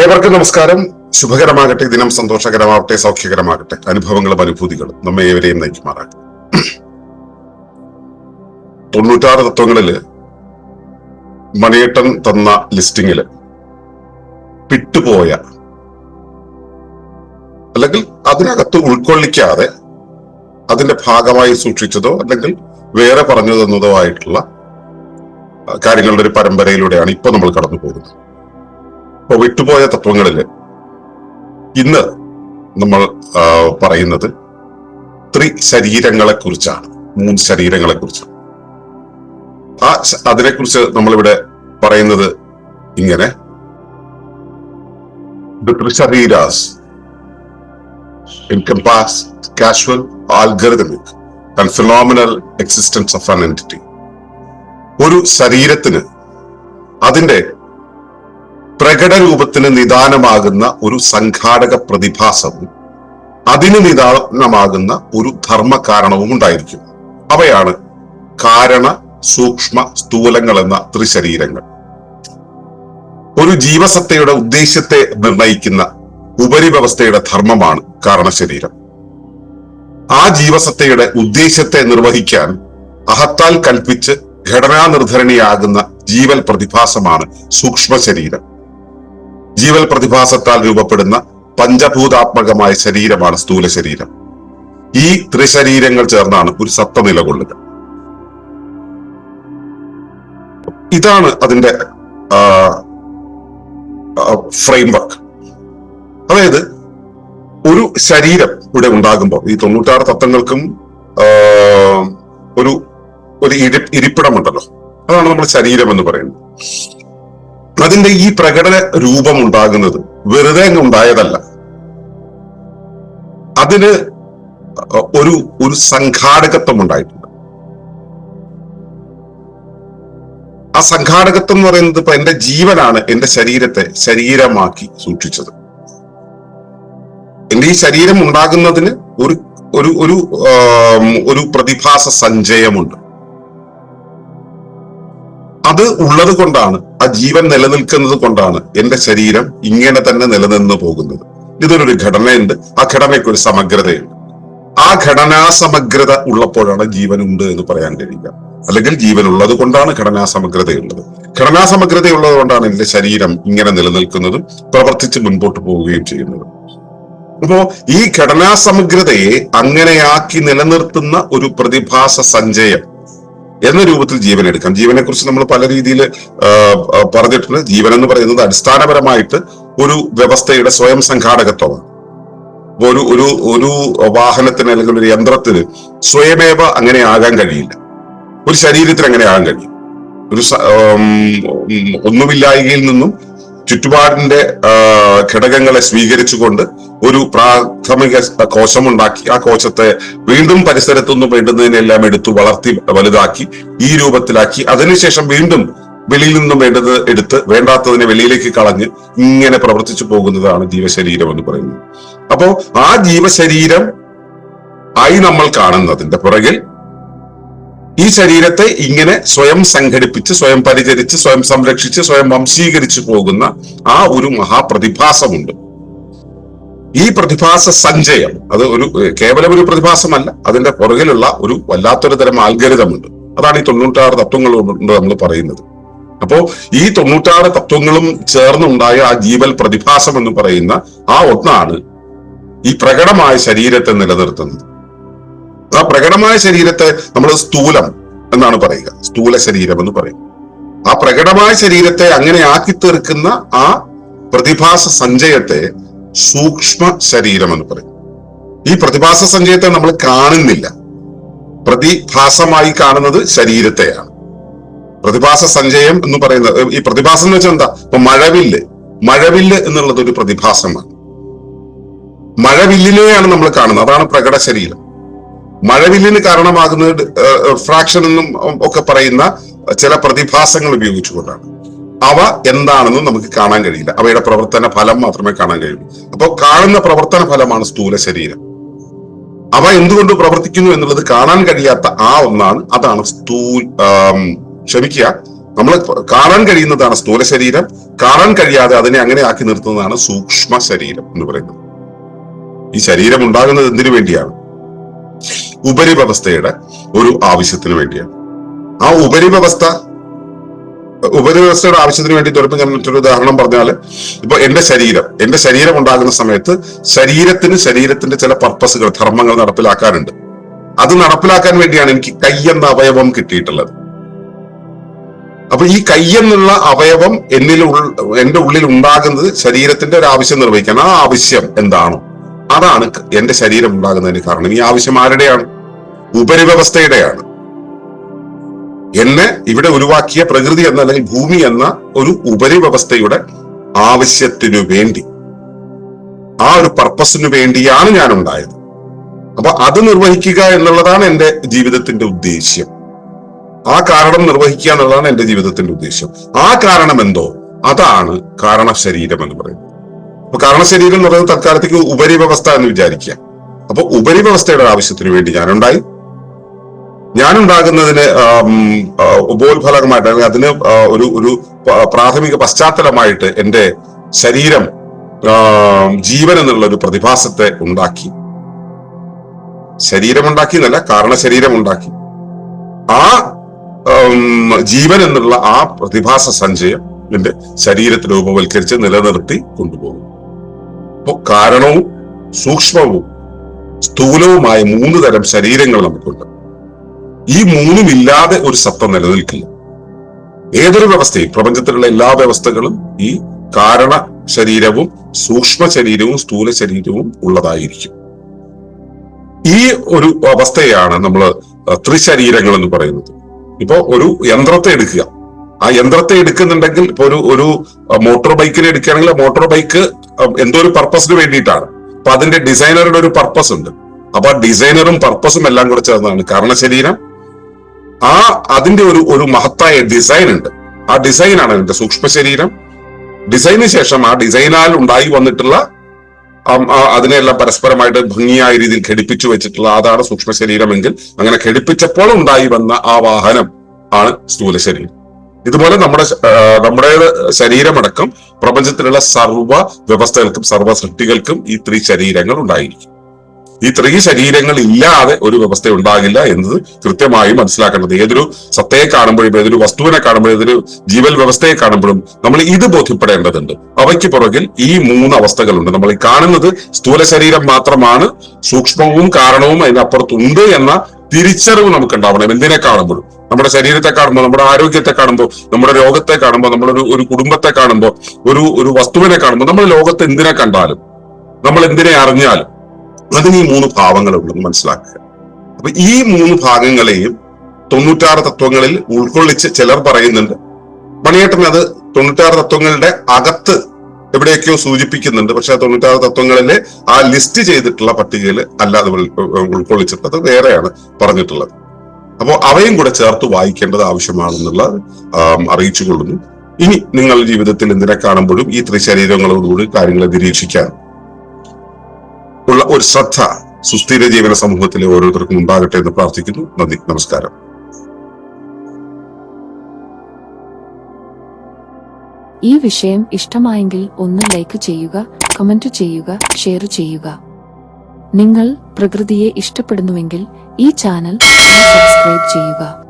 ഏവർക്കും നമസ്കാരം. ശുഭകരമാകട്ടെ. ദിനം സന്തോഷകരമാകട്ടെ സൗഖ്യകരമാകട്ടെ. അനുഭവങ്ങളും അനുഭൂതികളും നമ്മെ ഏവരെയും നയിക്കുമാറാകട്ടെ. തൊണ്ണൂറ്റാറ് തത്വങ്ങളിൽ മണിയേട്ടൻ തന്ന ലിസ്റ്റിങ്ങിൽ പിട്ടുപോയ അല്ലെങ്കിൽ അതിനകത്ത് ഉൾക്കൊള്ളിക്കാതെ അതിന്റെ ഭാഗമായി സൂക്ഷിച്ചതോ അല്ലെങ്കിൽ വേറെ പറഞ്ഞു തന്നതോ ആയിട്ടുള്ള കാര്യങ്ങളുടെ ഒരു പരമ്പരയിലൂടെയാണ് ഇപ്പൊ നമ്മൾ കടന്നു പോകുന്നത് വിട്ടുപോയ തത്വങ്ങളിൽ ഇന്ന് നമ്മൾ പറയുന്നത് ത്രി ശരീരങ്ങളെ കുറിച്ചാണ് മൂന്ന് ശരീരങ്ങളെ കുറിച്ചാണ് ആ അതിനെക്കുറിച്ച് നമ്മളിവിടെ പറയുന്നത് ഇങ്ങനെ The Trishaviras encompass casual, algorithmic, phenomenal existence of an entity. ഒരു ശരീരത്തിന് അതിന്റെ പ്രകട രൂപത്തിന് നിദാനമാകുന്ന ഒരു സംഘാടക പ്രതിഭാസവും അതിന് നിദാനമാകുന്ന ഒരു ധർമ്മ കാരണവും ഉണ്ടായിരിക്കും. അവയാണ് കാരണ സൂക്ഷ്മ സ്ഥൂലങ്ങൾ എന്ന ത്രിശരീരങ്ങൾ. ഒരു ജീവസത്തയുടെ ഉദ്ദേശ്യത്തെ നിർണയിക്കുന്ന ഉപരിവ്യവസ്ഥയുടെ ധർമ്മമാണ് കാരണശരീരം. ആ ജീവസത്തയുടെ ഉദ്ദേശ്യത്തെ നിർവഹിക്കാൻ അഹത്താൽ കൽപ്പിച്ച് ഘടനാ നിർധരണിയാകുന്ന ജീവൽ പ്രതിഭാസമാണ് സൂക്ഷ്മ ശരീരം ജീവൽ പ്രതിഭാസത്താൽ രൂപപ്പെടുന്ന പഞ്ചഭൂതാത്മകമായ ശരീരമാണ് സ്ഥൂല ശരീരം. ഈ ത്രിശരീരങ്ങൾ ചേർന്നാണ് ഒരു സത്ത നിലകൊള്ളുക. ഇതാണ് അതിന്റെ ഫ്രെയിംവർക്ക് അതായത് ഒരു ശരീരം ഇവിടെ ഉണ്ടാകുമ്പോൾ ഈ തൊണ്ണൂറ്റാറ് തത്വങ്ങൾക്കും ഒരു ഒരു ഇരി ഇരിപ്പിടമുണ്ടല്ലോ. അതാണ് നമ്മൾ ശരീരം എന്ന് പറയുന്നത്. അതിന്റെ ഈ പ്രകടന രൂപം ഉണ്ടാകുന്നത് വെറുതെ അങ്ങ് ഉണ്ടായതല്ല. അതിന് ഒരു ഒരു സംഘാടകത്വം ഉണ്ടായിട്ടുണ്ട്. ആ സംഘാടകത്വം എന്ന് പറയുന്നത് ഇപ്പൊ എന്റെ ജീവനാണ് എന്റെ ശരീരത്തെ ശരീരമാക്കി സൂക്ഷിച്ചത്. എന്റെ ഈ ശരീരം ഉണ്ടാകുന്നതിന് ഒരു ഒരു ഒരു ഒരു പ്രതിഭാസ സഞ്ചയമുണ്ട്. അത് ഉള്ളത് കൊണ്ടാണ് ജീവൻ നിലനിൽക്കുന്നത് കൊണ്ടാണ് എന്റെ ശരീരം ഇങ്ങനെ തന്നെ നിലനിന്ന് പോകുന്നത്. ഇതിനൊരു ഘടനയുണ്ട്. ആ ഘടനയ്ക്ക് ഒരു സമഗ്രതയുണ്ട്. ആ ഘടനാ സമഗ്രത ഉള്ളപ്പോഴാണ് ജീവൻ ഉണ്ട് എന്ന് പറയാൻ കഴിയുക. അല്ലെങ്കിൽ ജീവൻ ഉള്ളത് കൊണ്ടാണ് ഘടനാ സമഗ്രതയുള്ളത് ഘടനാ കൊണ്ടാണ് എന്റെ ശരീരം ഇങ്ങനെ നിലനിൽക്കുന്നതും പ്രവർത്തിച്ച് മുൻപോട്ട് പോവുകയും ചെയ്യുന്നത്. അപ്പോ ഈ ഘടനാ സമഗ്രതയെ അങ്ങനെയാക്കി നിലനിർത്തുന്ന ഒരു പ്രതിഭാസ സഞ്ചയം എന്ന രൂപത്തിൽ ജീവൻ എടുക്കാം ജീവനെ കുറിച്ച് നമ്മൾ പല രീതിയിൽ പറഞ്ഞിട്ടുണ്ട്. ജീവൻ എന്ന് പറയുന്നത് അടിസ്ഥാനപരമായിട്ട് ഒരു വ്യവസ്ഥയുടെ സ്വയം സംഘാടകത്വമാണ്. ഒരു ഒരു ഒരു വാഹനത്തിന് അല്ലെങ്കിൽ ഒരു യന്ത്രത്തിന് സ്വയമേവ അങ്ങനെ ആകാൻ കഴിയില്ല. ഒരു ശരീരത്തിന് അങ്ങനെ ആകാൻ കഴിയും ഒരു ഒന്നുമില്ലായ്കയിൽ നിന്നും ചുറ്റുപാടിന്റെ ഘടകങ്ങളെ സ്വീകരിച്ചുകൊണ്ട് ഒരു പ്രാഥമിക കോശമുണ്ടാക്കി. ആ കോശത്തെ വീണ്ടും പരിസരത്തുനിന്നും വേണ്ടുന്നതിനെല്ലാം എടുത്തു വളർത്തി വലുതാക്കി ഈ രൂപത്തിലാക്കി. അതിനുശേഷം വീണ്ടും വെളിയിൽ നിന്നും വേണ്ടത് എടുത്ത് വേണ്ടാത്തതിനെ വെളിയിലേക്ക് കളഞ്ഞ് ഇങ്ങനെ പ്രവർത്തിച്ചു പോകുന്നതാണ് ജീവശരീരം എന്ന് പറയുന്നത്. അപ്പോ ആ ജീവശരീരം ആയി നമ്മൾ കാണുന്നതിന്റെ പുറകിൽ ഈ ശരീരത്തെ ഇങ്ങനെ സ്വയം സംഘടിപ്പിച്ച് സ്വയം പരിചരിച്ച് സ്വയം സംരക്ഷിച്ച് സ്വയം വംശീകരിച്ചു പോകുന്ന ആ ഒരു മഹാപ്രതിഭാസമുണ്ട്. ഈ പ്രതിഭാസ സഞ്ചയം അത് ഒരു കേവലം ഒരു പ്രതിഭാസമല്ല അതിന്റെ പുറകിലുള്ള ഒരു വല്ലാത്തൊരു തരം ആൽഗരിതമുണ്ട് അതാണ് ഈ തൊണ്ണൂറ്റാറ് തത്വങ്ങൾ കൊണ്ട് നമ്മൾ പറയുന്നത്. അപ്പോ ഈ തൊണ്ണൂറ്റാറ് തത്വങ്ങളും ചേർന്നുണ്ടായ ആ ജീവൽ പ്രതിഭാസം എന്ന് പറയുന്ന ആ ഒന്നാണ് ഈ പ്രകടമായ ശരീരത്തെ നിലനിർത്തുന്നത്. ആ പ്രകടമായ ശരീരത്തെ നമ്മൾ സ്ഥൂലം എന്നാണ് പറയുക. സ്ഥൂല ശരീരം എന്ന് പറയും. ആ പ്രകടമായ ശരീരത്തെ അങ്ങനെ ആക്കി തീർക്കുന്ന ആ പ്രതിഭാസ സഞ്ചയത്തെ സൂക്ഷ്മ ശരീരം എന്ന് പറയും. ഈ പ്രതിഭാസ സഞ്ചയത്തെ നമ്മൾ കാണുന്നില്ല. പ്രതിഭാസമായി കാണുന്നത് ശരീരത്തെയാണ്. പ്രതിഭാസ സഞ്ചയം എന്ന് പറയുന്നത് ഈ പ്രതിഭാസം എന്ന് വെച്ചാൽ എന്താ? ഇപ്പൊ മഴവില്ല്. മഴവില്ല് എന്നുള്ളത് ഒരു പ്രതിഭാസമാണ്. മഴവില്ലിനെയാണ് നമ്മൾ കാണുന്നത്. അതാണ് പ്രകട ശരീരം. മഴവില്ലിന് കാരണമാകുന്നത് ഫ്രാക്ഷൻ എന്നും ഒക്കെ പറയുന്ന ചില പ്രതിഭാസങ്ങൾ ഉപയോഗിച്ചുകൊണ്ടാണ്. അവ എന്താണെന്നും നമുക്ക് കാണാൻ കഴിയില്ല. അവയുടെ പ്രവർത്തന ഫലം മാത്രമേ കാണാൻ കഴിയുള്ളൂ. അപ്പോൾ കാണുന്ന പ്രവർത്തന ഫലമാണ് സ്ഥൂല ശരീരം. അവ എന്തുകൊണ്ട് പ്രവർത്തിക്കുന്നു എന്നുള്ളത് കാണാൻ കഴിയാത്ത ആ ഒന്നാണ് അതാണ് സ്ഥൂ ക്ഷമിക്കുക. നമ്മൾ കാണാൻ കഴിയുന്നതാണ് സ്ഥൂല ശരീരം. കാണാൻ കഴിയാതെ അതിനെ അങ്ങനെ ആക്കി നിർത്തുന്നതാണ് സൂക്ഷ്മ ശരീരം എന്ന് പറയുന്നത്. ഈ ശരീരം ഉണ്ടാകുന്നത് എന്തിനു വേണ്ടിയാണ്? ഉപരിവ്യവസ്ഥയുടെ ഒരു ആവശ്യത്തിന് വേണ്ടിയാണ്. ആ ഉപരിവ്യവസ്ഥ ഉപരിവ്യവസ്ഥയുടെ ആവശ്യത്തിന് വേണ്ടി തുറപ്പ് ഞാൻ മറ്റൊരു ഉദാഹരണം പറഞ്ഞാൽ ഇപ്പൊ എന്റെ ശരീരം എന്റെ ശരീരം ഉണ്ടാകുന്ന സമയത്ത് ശരീരത്തിന് ശരീരത്തിന്റെ ചില പർപ്പസുകൾ ധർമ്മങ്ങൾ നടപ്പിലാക്കാനുണ്ട്. അത് നടപ്പിലാക്കാൻ വേണ്ടിയാണ് എനിക്ക് കൈ എന്ന അവയവം കിട്ടിയിട്ടുള്ളത്. അപ്പൊ ഈ കൈ എന്നുള്ള അവയവം എന്നിൽ എന്റെ ഉള്ളിൽ ഉണ്ടാകുന്നത് ശരീരത്തിന്റെ ഒരു ആവശ്യം നിർവഹിക്കാൻ. ആ ആവശ്യം എന്താണോ അതാണ് എന്റെ ശരീരം ഉണ്ടാകുന്നതിന് കാരണം. ഈ ആവശ്യം ആരുടെയാണ്? ഉപരിവ്യവസ്ഥയുടെയാണ്. എന്നെ ഇവിടെ ഉരുവാക്കിയ പ്രകൃതി എന്ന അല്ലെങ്കിൽ ഭൂമി എന്ന ഒരു ഉപരിവ്യവസ്ഥയുടെ ആവശ്യത്തിനു വേണ്ടി. ആ ഒരു പർപ്പസിനു വേണ്ടിയാണ് ഞാൻ ഉണ്ടായത് അപ്പൊ അത് നിർവഹിക്കുക എന്നുള്ളതാണ് എന്റെ ജീവിതത്തിന്റെ ഉദ്ദേശ്യം. ആ കാരണം നിർവഹിക്കുക എന്നുള്ളതാണ് എന്റെ ജീവിതത്തിന്റെ ഉദ്ദേശ്യം. ആ കാരണം എന്തോ? അതാണ് കാരണ ശരീരം എന്ന് പറയുന്നത്. അപ്പൊ കാരണ ശരീരം എന്ന് പറയുന്നത് തൽക്കാലത്തേക്ക് ഉപരിവ്യവസ്ഥ എന്ന് വിചാരിക്കുക. അപ്പൊ ഉപരിവ്യവസ്ഥയുടെ ആവശ്യത്തിന് വേണ്ടി ഞാനുണ്ടായി. ഞാനുണ്ടാകുന്നതിന് ഉപോത്ഫലകമായിട്ട് അല്ലെങ്കിൽ അതിന് ഒരു ഒരു പ്രാഥമിക പശ്ചാത്തലമായിട്ട് എന്റെ ശരീരം ജീവൻ എന്നുള്ള ഒരു പ്രതിഭാസത്തെ ഉണ്ടാക്കി. ശരീരമുണ്ടാക്കി എന്നല്ല കാരണ ശരീരമുണ്ടാക്കി. ആ ജീവൻ എന്നുള്ള ആ പ്രതിഭാസ സഞ്ചയം എന്റെ ശരീരത്തിൽ രൂപവൽക്കരിച്ച് നിലനിർത്തി കൊണ്ടുപോകും അപ്പോൾ കാരണവും സൂക്ഷ്മവും സ്ഥൂലവുമായ മൂന്ന് തരം ശരീരങ്ങൾ നമുക്കുണ്ട്. ഈ മൂന്നും ഇല്ലാതെ ഒരു സത്ത നിലനിൽക്കില്ല. ഏതൊരു വ്യവസ്ഥയും പ്രപഞ്ചത്തിലുള്ള എല്ലാ വ്യവസ്ഥകളും ഈ കാരണ ശരീരവും സൂക്ഷ്മ ശരീരവും സ്ഥൂല ശരീരവും ഉള്ളതായിരിക്കും. ഈ ഒരു അവസ്ഥയാണ് നമ്മൾ ത്രിശരീരങ്ങൾ എന്ന് പറയുന്നത്. ഇപ്പോ ഒരു യന്ത്രത്തെ എടുക്കുക. ആ യന്ത്രത്തെ എടുക്കുന്നുണ്ടെങ്കിൽ ഇപ്പൊ ഒരു ഒരു മോട്ടോർ ബൈക്കിനെ എടുക്കുകയാണെങ്കിൽ മോട്ടോർ ബൈക്ക് എന്തോ ഒരു പർപ്പസിന് വേണ്ടിയിട്ടാണ്. അപ്പൊ അതിന്റെ ഡിസൈനറുടെ ഒരു പർപ്പസ് ഉണ്ട്. അപ്പൊ ആ ഡിസൈനറും പർപ്പസും എല്ലാം കൂടെ കാരണശരീരം ആ അതിന്റെ ഒരു ഒരു മഹത്തായ ഡിസൈൻ ഉണ്ട്. ആ ഡിസൈനാണ് അതിന്റെ സൂക്ഷ്മ ശരീരം ഡിസൈന് ശേഷം ആ ഡിസൈനാൽ ഉണ്ടായി വന്നിട്ടുള്ള അതിനെല്ലാം പരസ്പരമായിട്ട് ഭംഗിയായ രീതിയിൽ ഘടിപ്പിച്ചു വെച്ചിട്ടുള്ള അതാണ് സൂക്ഷ്മ ശരീരമെങ്കിൽ അങ്ങനെ ഘടിപ്പിച്ചപ്പോൾ ഉണ്ടായി വന്ന ആ വാഹനം ആണ് സ്ഥൂല ശരീരം ഇതുപോലെ നമ്മുടെ നമ്മുടെ ശരീരമടക്കം പ്രപഞ്ചത്തിലുള്ള സർവ വ്യവസ്ഥകൾക്കും സർവ സൃഷ്ടികൾക്കും ഈ ത്രീ ശരീരങ്ങൾ ഉണ്ടായിരിക്കും. ഈ ത്രീ ശരീരങ്ങൾ ഇല്ലാതെ ഒരു വ്യവസ്ഥ ഉണ്ടാകില്ല എന്നത് കൃത്യമായി മനസ്സിലാക്കേണ്ടത്. ഏതൊരു സത്തയെ കാണുമ്പോഴും ഏതൊരു വസ്തുവിനെ കാണുമ്പോഴും ഏതൊരു ജീവൽ വ്യവസ്ഥയെ കാണുമ്പോഴും നമ്മൾ ഇത് ബോധ്യപ്പെടേണ്ടതുണ്ട്. അവയ്ക്ക് പുറകിൽ ഈ മൂന്ന് അവസ്ഥകളുണ്ട്. നമ്മൾ ഈ കാണുന്നത് സ്ഥൂല ശരീരം മാത്രമാണ് സൂക്ഷ്മവും കാരണവും അതിനപ്പുറത്തുണ്ട് എന്ന തിരിച്ചറിവ് നമുക്ക് ഉണ്ടാവണം എന്തിനെ കാണുമ്പോഴും? നമ്മുടെ ശരീരത്തെ കാണുമ്പോൾ നമ്മുടെ ആരോഗ്യത്തെ കാണുമ്പോൾ നമ്മുടെ രോഗത്തെ കാണുമ്പോൾ നമ്മുടെ ഒരു ഒരു കുടുംബത്തെ കാണുമ്പോൾ ഒരു ഒരു വസ്തുവിനെ കാണുമ്പോൾ നമ്മൾ ലോകത്ത് എന്തിനെ കണ്ടാലും നമ്മൾ എന്തിനെ അറിഞ്ഞാലും അതിന് ഈ മൂന്ന് ഭാവങ്ങളുണ്ടെന്ന് മനസ്സിലാക്കുക. അപ്പൊ ഈ മൂന്ന് ഭാഗങ്ങളെയും തൊണ്ണൂറ്റാറ് തത്വങ്ങളിൽ ഉൾക്കൊള്ളിച്ച് ചിലർ പറയുന്നുണ്ട്. മണിയേട്ടൻ അത് തൊണ്ണൂറ്റാറ് തത്വങ്ങളുടെ അകത്ത് എവിടെയൊക്കെയോ സൂചിപ്പിക്കുന്നുണ്ട്. പക്ഷെ ആ തൊണ്ണൂറ്റാറ് തത്വങ്ങളിലെ ആ ലിസ്റ്റ് ചെയ്തിട്ടുള്ള പട്ടികയിൽ അല്ലാതെ ഉൾ- ഉൾക്കൊള്ളിച്ചിട്ടുള്ളത് വേറെയാണ് പറഞ്ഞിട്ടുള്ളത്. അപ്പോൾ അവയും കൂടെ ചേർത്ത് വായിക്കേണ്ടത് ആവശ്യമാണെന്നുള്ള അറിയിച്ചു കൊള്ളുന്നു ഇനി നിങ്ങൾ ജീവിതത്തിൽ എന്തിനെ കാണുമ്പോഴും ഈ ത്രിശരീരങ്ങളോടുകൂടി കാര്യങ്ങളെ നിരീക്ഷിക്കാൻ ഉള്ള ഒരു ശ്രദ്ധ സുസ്ഥിര ജീവന സമൂഹത്തിലെ ഓരോരുത്തർക്കും ഉണ്ടാകട്ടെ എന്ന് പ്രാർത്ഥിക്കുന്നു. നന്ദി. നമസ്കാരം. ഈ വിഷയം ഇഷ്ടമായെങ്കിൽ ഒന്ന് ലൈക്ക് ചെയ്യുക കമന്റ് ചെയ്യുക ഷെയർ ചെയ്യുക. നിങ്ങൾ പ്രകൃതിയെ ഇഷ്ടപ്പെടുന്നുവെങ്കിൽ ഈ ചാനൽ സബ്സ്ക്രൈബ് ചെയ്യുക.